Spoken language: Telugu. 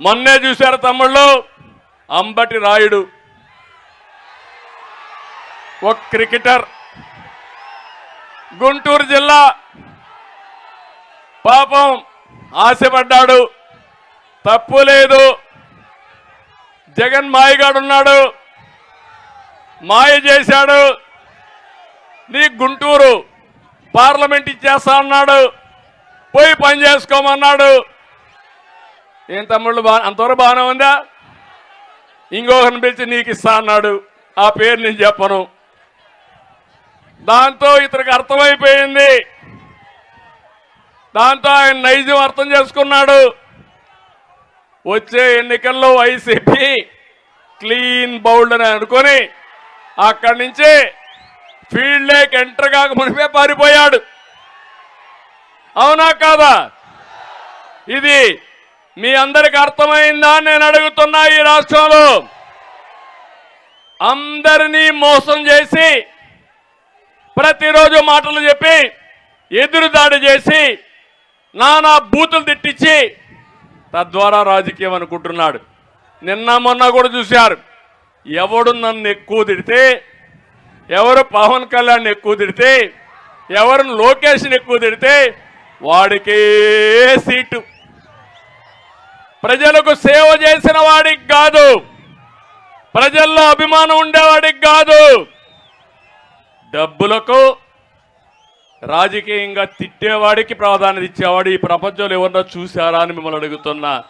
మొన్నే చూశారు తమ్ముళ్ళు? అంబటి రాయుడు. ఒక క్రికెటర్. గుంటూరు జిల్లా పాపం ఆశపడ్డాడు. తప్పు లేదు. జగన్ మాయగాడున్నాడు మాయ చేశాడు. నీ గుంటూరు పార్లమెంట్ ఇచ్చేస్తా అన్నాడు. పోయి పని చేసుకోమన్నాడు. ఏం తమ్ముళ్ళు బా అంతవరకు బాగానే ఉందా? ఇంకొకరిని పిలిచి నీకు ఇస్తా అన్నాడు. ఆ పేరు నేను చెప్పను. దాంతో ఇతనికి అర్థమైపోయింది. దాంతో ఆయన నైజం అర్థం చేసుకున్నాడు. వచ్చే ఎన్నికల్లో వైసీపీ క్లీన్ బౌల్డ్ అని అనుకొని అక్కడి నుంచి ఫీల్డ్ లేక్ ఎంటర్ కాక మునిపే పారిపోయాడు. అవునా కాదా? ఇది మీ అందరికి అర్థమైందా నేను అడుగుతున్నా ఈ రాష్ట్రంలో? అందరినీ మోసం చేసి ప్రతిరోజు మాటలు చెప్పి ఎదురుదాడి చేసి నానా బూతులు తిట్టించి తద్వారా రాజకీయం అనుకుంటున్నాడు. నిన్న మొన్న కూడా చూశారు. ఎవడు నన్ను ఎక్కువ తిడితే ఎవరు పవన్ కళ్యాణ్ ఎక్కువ తిడితే ఎవరు లోకేష్ని ఎక్కువ తిడితే వాడికే సీటు. ప్రజలకు సేవ చేసిన వాడికి కాదు. ప్రజల్లో అభిమానం ఉండేవాడికి కాదు. డబ్బులకు రాజకీయంగా తిట్టేవాడికి ప్రాధాన్యత ఇచ్చేవాడు ఈ ప్రపంచంలో ఎవరన్నా చూశారా అని మిమ్మల్ని అడుగుతున్నా.